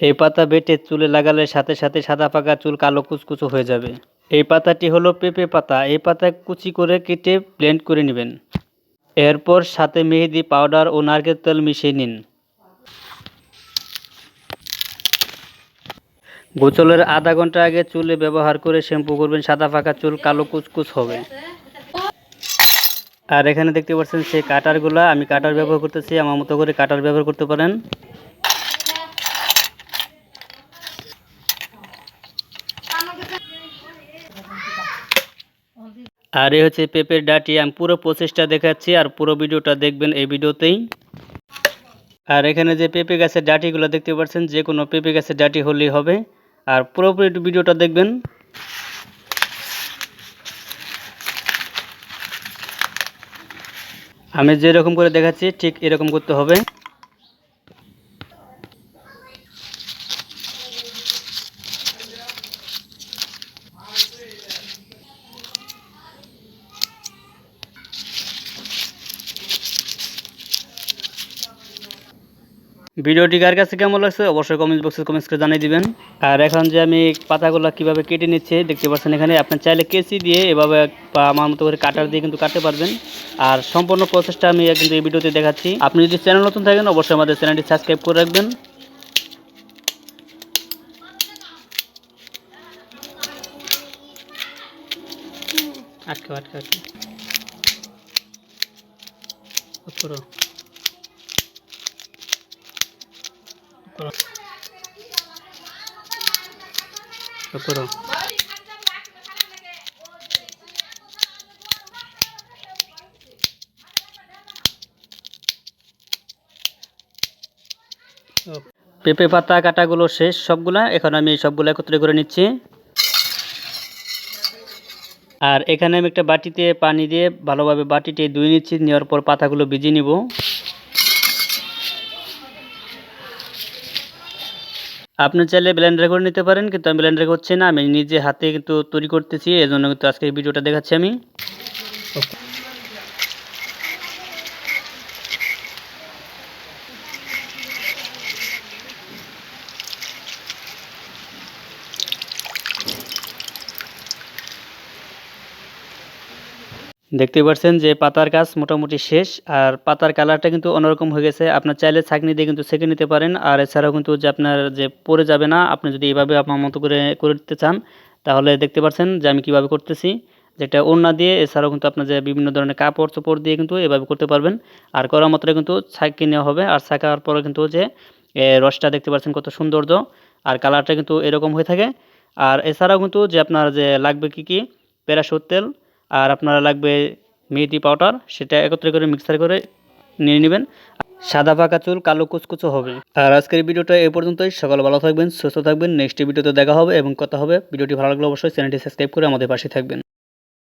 এই পাতা বেটে চুলে লাগালে সাথে সাথে সাদা পাকা চুল কালো কুচকুচো হয়ে যাবে। এই পাতাটি হলো পেঁপে পাতা। এই পাতা কুচি করে কেটে ব্লেন্ড করে নেবেন। এরপর সাথে মেহেদি পাউডার ও নারকেল তেল মিশিয়ে নিন। গোচলের আধা ঘণ্টা আগে চুলে ব্যবহার করে শ্যাম্পু করবেন। সাদা পাকা চুল কালো কুচকুচ হবে। আর এখানে দেখতে পাচ্ছেন সেই কাটারগুলা। আমি কাটার ব্যবহার করতেছি। আমার মতো করে কাটার ব্যবহার করতে পারেন। আর এই হচ্ছে পেঁপের ডাটি। আমি পুরো প্রসেসটা দেখাচ্ছি আর পুরো ভিডিওটা দেখবেন এই ভিডিওতেই। আর এখানে যে পেঁপে গাছের ডাটিগুলো দেখতে পাচ্ছেন, যে কোনো পেঁপে গাছের ডাটি হলেই হবে। আর পুরোপুরি ভিডিওটা দেখবেন। আমি যেরকম করে দেখাচ্ছি, ঠিক এরকম করতে হবে। ভিডিওটি কার কাছে কেমন লাগছে অবশ্যই কমেন্ট বক্সে কমেন্টস করে জানিয়ে দিবেন। আর এখন যে আমি পাতাগুলো কীভাবে কেটে নিচ্ছি দেখতে পাচ্ছেন এখানে আপনার চাইলে কেচি দিয়ে এভাবে বা আমার মতো করে কাটার দিয়ে কিন্তু কাটতে পারবেন। আর সম্পূর্ণ প্রসেসটা আমি কিন্তু এই ভিডিওতে দেখাচ্ছি। আপনি যদি চ্যানেল নতুন থাকেন, অবশ্যই আমাদের চ্যানেলটি সাবস্ক্রাইব করে রাখবেন। আটকে আটকে আটকে। করো পেঁপে, পাতা, কাটাগুলো শেষ, সবগুলা? এখন আমি সবগুলো একত্রে করে নিচ্ছি। আর এখানে আমি একটা বাটিতে পানি দিয়ে ভালোভাবে বাটিতে ধুয়ে নিচ্ছি, নেওয়ার পর পাতাগুলো ভিজিয়ে নিব। আপনি চাইলে ব্লেন্ডারে করে নিতে পারেন, কিন্তু আমি ব্লেন্ডারে করছি না, আমি নিজে হাতে কিন্তু তৈরি করতেছি এই জন্য কিন্তু আজকে ভিডিওটা দেখাচ্ছি আমি। দেখতে পাচ্ছেন যে পাতার কাজ মোটামুটি শেষ, আর পাতার কালারটা কিন্তু অন্যরকম হয়ে গেছে। আপনার চাইলে ছাঁকনি দিয়ে কিন্তু সেঁকে নিতে পারেন, আর এছাড়াও কিন্তু যে আপনার যে পড়ে যাবে না, আপনি যদি এইভাবে আপনার মতো করে করতে চান, তাহলে দেখতে পাচ্ছেন যে আমি কীভাবে করতেছি। যেটা ওড়না দিয়ে, এছাড়াও কিন্তু আপনার যে বিভিন্ন ধরনের কাপড় চোপড় দিয়ে কিন্তু এভাবে করতে পারবেন। আর করা মাত্রায় কিন্তু ছাঁকি নেওয়া হবে, আর ছাঁকার পরে কিন্তু যে রসটা দেখতে পাচ্ছেন কত সৌন্দর্য, আর কালারটা কিন্তু এরকম হয়ে থাকে। আর এছাড়াও কিন্তু যে আপনার যে লাগবে কি কি প্যারাশুট তেল আর আপনারা লাগবে মেহেদি পাউডার, সেটা একত্রে করে মিক্সার করে নিয়ে নেবেন। সাদা পাকা চুল, কালো কুচকুচো হবে। আর আজকের ভিডিওটা এ পর্যন্তই। সকাল ভালো থাকবেন, সুস্থ থাকবেন। নেক্সট ভিডিওতে দেখা হবে এবং কথা হবে। ভিডিওটি ভালো লাগলে অবশ্যই চ্যানেলটি সাবস্ক্রাইব করে আমাদের পাশে থাকবেন।